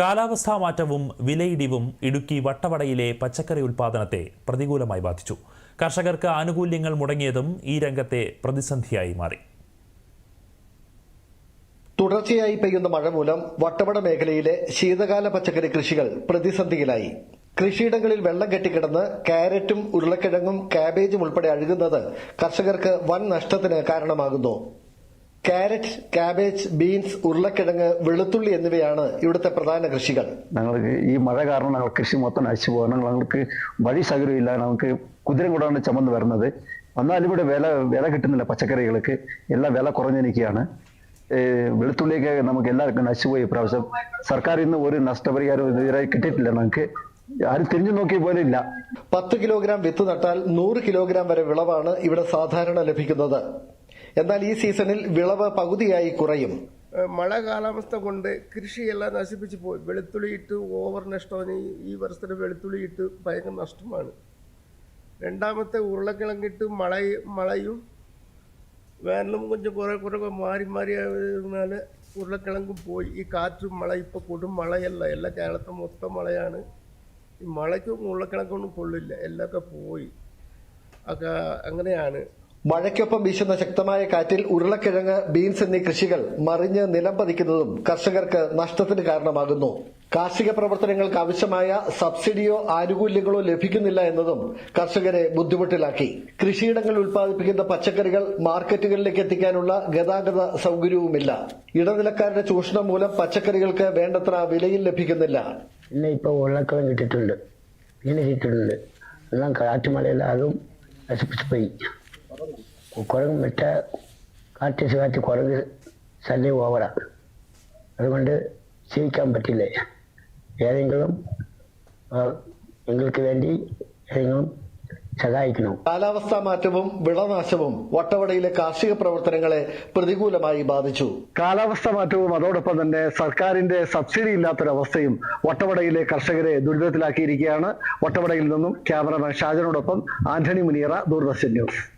കാലാവസ്ഥാ മാറ്റവും വിലയിടിവും ഇടുക്കി വട്ടവടയിലെ പച്ചക്കറി ഉൽപാദനത്തെ പ്രതികൂലമായി ബാധിച്ചു. കർഷകർക്ക് ആനുകൂല്യങ്ങൾ മുടങ്ങിയതും ഈ രംഗത്തെ പ്രതിസന്ധിയായി മാറി. തുടർച്ചയായി പെയ്യുന്ന മഴ മൂലം വട്ടവട മേഖലയിലെ ശീതകാല പച്ചക്കറി കൃഷികൾ പ്രതിസന്ധിയിലായി. കൃഷിയിടങ്ങളിൽ വെള്ളം കെട്ടിക്കിടന്ന് കാരറ്റും ഉരുളക്കിഴങ്ങും കാബേജും ഉൾപ്പെടെ അഴുകുന്നത് കർഷകർക്ക് വൻ നഷ്ടത്തിന് കാരണമാകുന്നു. കാരറ്റ് കാബേജ് ബീൻസ് ഉരുളക്കിഴങ്ങ് വെളുത്തുള്ളി എന്നിവയാണ് ഇവിടുത്തെ പ്രധാന കൃഷികൾ. ഞങ്ങൾക്ക് ഈ മഴ കാരണം ഞങ്ങൾ കൃഷി മൊത്തം നശിച്ചു പോകണം ഞങ്ങൾക്ക് വഴി സൗകര്യമില്ല. നമുക്ക് കുതിരം കൂടാണ് ചുമന്ന് വരുന്നത്. വന്നാലും ഇവിടെ വില വില കിട്ടുന്നില്ല പച്ചക്കറികൾക്ക്. എല്ലാം വില കുറഞ്ഞിരിക്കുകയാണ് വെളുത്തുള്ളിയൊക്കെ നമുക്ക് എല്ലാവർക്കും നശിച്ചുപോയി ഇപ്രാവശ്യം സർക്കാർ ഇന്ന് ഒരു നഷ്ടപരിഹാരം ഇതുവരെ കിട്ടിയിട്ടില്ല ഞങ്ങൾക്ക്. ആരും തിരിഞ്ഞു നോക്കിയ പോലെ ഇല്ല. പത്ത് കിലോഗ്രാം വിത്ത് നട്ടാൽ നൂറ് കിലോഗ്രാം വരെ വിളവാണ് ഇവിടെ സാധാരണ ലഭിക്കുന്നത്. എന്നാൽ ഈ സീസണിൽ വിളവ് പകുതിയായി കുറയും. മഴ കാലാവസ്ഥ കൊണ്ട് കൃഷിയെല്ലാം നശിപ്പിച്ചു പോയി. വെളുത്തുള്ളി ഇട്ട് ഓവർ നഷ്ടമാണ്. ഈ- വർഷത്തിന് വർഷത്തെ വെളുത്തുള്ളി ഇട്ട് ഭയങ്കര നഷ്ടമാണ്. രണ്ടാമത്തെ ഉരുളക്കിഴങ്ങിട്ട് മഴ മഴയും വേനലും കൊഞ്ചം കുറെ കുറെ മാറി മാറി ആയതിനാൽ ഉരുളക്കിഴങ്ങും പോയി. ഈ കാറ്റും മഴ ഇപ്പോൾ കൊടും മഴയല്ല എല്ലാ കേരളത്തിൽ മൊത്തം മഴയാണ് ഈ മഴയ്ക്കും ഉരുളക്കിഴങ്ങൊന്നും കൊള്ളില്ല. എല്ലാമൊക്കെ പോയി. ഒക്കെ അങ്ങനെയാണ്. മഴയ്ക്കൊപ്പം വീശുന്ന ശക്തമായ കാറ്റിൽ ഉരുളക്കിഴങ്ങ് ബീൻസ് എന്നീ കൃഷികൾ മറിഞ്ഞ് നിലം പതിക്കുന്നതും കർഷകർക്ക് നഷ്ടത്തിന് കാരണമാകുന്നു. കാർഷിക പ്രവർത്തനങ്ങൾക്ക് ആവശ്യമായ സബ്സിഡിയോ ആനുകൂല്യങ്ങളോ ലഭിക്കുന്നില്ല എന്നതും കർഷകരെ ബുദ്ധിമുട്ടിലാക്കി. കൃഷിയിടങ്ങൾ ഉൽപ്പാദിപ്പിക്കുന്ന പച്ചക്കറികൾ മാർക്കറ്റുകളിലേക്ക് എത്തിക്കാനുള്ള ഗതാഗത സൗകര്യവുമില്ല. ഇടനിലക്കാരുടെ ചൂഷണം മൂലം പച്ചക്കറികൾക്ക് വേണ്ടത്ര വിലയിൽ ലഭിക്കുന്നില്ല. പിന്നെ ഉരുളക്കിഴങ്ങ് കിട്ടിയിട്ടുണ്ട് മീൻ ഇട്ടിട്ടുണ്ട്. എല്ലാം കാറ്റുമഴയെല്ലാം നശിപ്പിച്ചു പോയി. കുരങ്ങ് വിട്ട കാറ്റ് കാറ്റ് കുരങ്ങ് ശല്യം ഓവറാണ് അതുകൊണ്ട് ജീവിക്കാൻ പറ്റില്ലേ? ഏതെങ്കിലും നിങ്ങൾക്ക് എങ്ങൾക്ക് വേണ്ടി ഏതെങ്കിലും സഹായിക്കണം. കാലാവസ്ഥാ മാറ്റവും വിളനാശവും വട്ടവടയിലെ കാർഷിക പ്രവർത്തനങ്ങളെ പ്രതികൂലമായി ബാധിച്ചു. കാലാവസ്ഥ മാറ്റവും അതോടൊപ്പം തന്നെ സർക്കാരിന്റെ സബ്സിഡി ഇല്ലാത്തൊരവസ്ഥയും വട്ടവടയിലെ കർഷകരെ ദുരിതത്തിലാക്കിയിരിക്കുകയാണ്. വട്ടവടയിൽ നിന്നും ക്യാമറമാൻ ഷാജനോടൊപ്പം ആന്റണി മുനിയറ ദൂരദർശൻ ന്യൂസ്.